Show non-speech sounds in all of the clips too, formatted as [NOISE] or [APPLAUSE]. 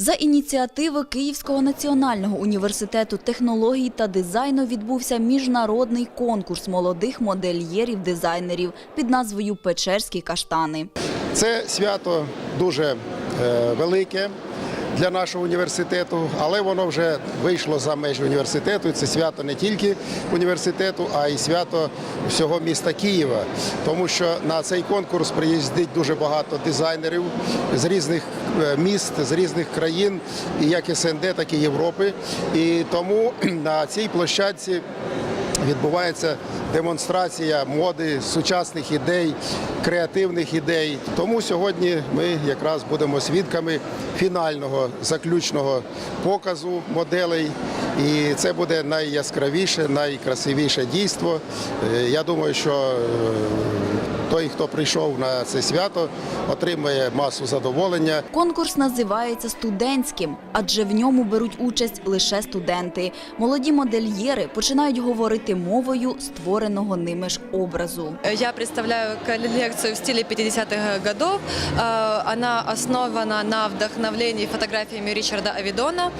За ініціативи Київського національного університету технологій та дизайну відбувся міжнародний конкурс молодих модельєрів-дизайнерів під назвою Печерські каштани. Це свято дуже е, велике для нашого університету, але воно вже вийшло за межі університету. Це свято не тільки університету, а й свято всього міста Києва. Тому що на цей конкурс приїздить дуже багато дизайнерів з різних е, міст, з різних країн, як СНД, так і Європи. І тому [CLEARS THROAT] на цій площадці відбувається демонстрація моди, сучасних ідей, креативних ідей. Тому сьогодні ми якраз будемо свідками фінального заключного показу моделей. І це буде найяскравіше, найкрасивіше дійство. Е, Я думаю, що е, той, хто прийшов на це свято, отримає масу задоволення. Конкурс називається студентським, адже в ньому беруть участь лише студенти. Молоді модельєри починають говорити мовою створеного ними ж образу. Я представляю коллекцию в стиле 50-х годов. Э, Она основана на вдохновлении фотографиями Ричарда Авидона.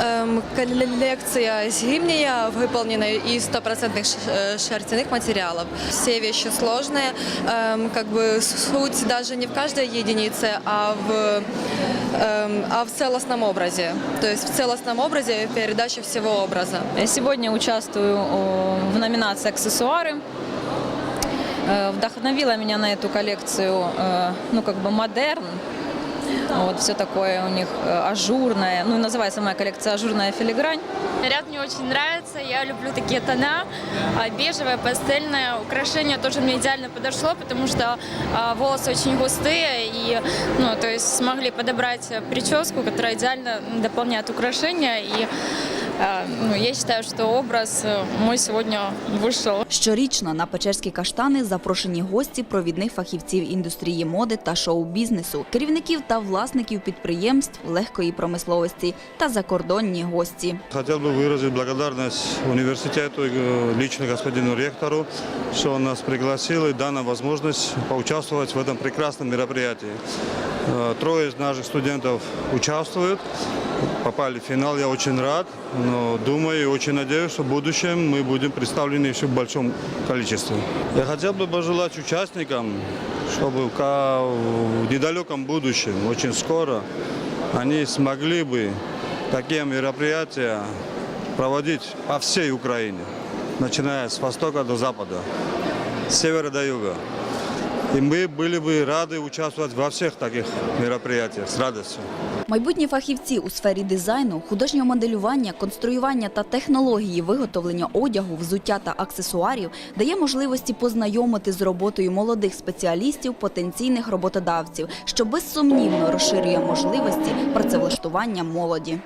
Эм, Коллекция зимняя, выполнена из стопроцентных ш- э, шерстяных материалов. Все вещи сложные. Эм, Как бы суть даже не в каждой единице, а в, эм, а в целостном образе. То есть в целостном образе передача всего образа. Я сегодня участвую о, в номинации «Аксессуары». Э, Вдохновила меня на эту коллекцию, э, ну, как бы модерн. Вот, все такое у них э, ажурное. Ну, и называется моя коллекция «Ажурная филигрань». Наряд мне очень нравится, я люблю такие тона, а, бежевое, пастельное. Украшение тоже мне идеально подошло, потому что а, волосы очень густые, и, ну, то есть смогли подобрать прическу, которая идеально дополняет украшения, и а, ну, я считаю, что образ э, мой сегодня вышел. Щорічно на Печерські каштани запрошені гості провідних фахівців індустрії моди та шоу-бізнесу, керівників та власників підприємств легкої промисловості та закордонні гості. Хотел бы выразить благодарность университету и э, лично господину ректору, что он нас пригласил и дана возможность поучаствовать в этом прекрасном мероприятии. Э, Трое из наших студентов участвуют, попали в финал, я очень рад, но думаю и очень надеюсь, что в будущем мы будем представлены еще в большом количестве. Я хотел бы пожелать участникам, чтобы в недалеком будущем, очень скоро, они смогли бы такие мероприятия проводить по всей Украине, начиная с востока до запада, с севера до юга. И мы были бы рады участвовать во всех таких мероприятиях с радостью. Майбутні фахівці у сфері дизайну, художнього моделювання, конструювання та технології виготовлення одягу, взуття та аксесуарів дає можливості познайомити з роботою молодих спеціалістів, потенційних роботодавців, що безсумнівно розширює можливості працевлаштування молоді.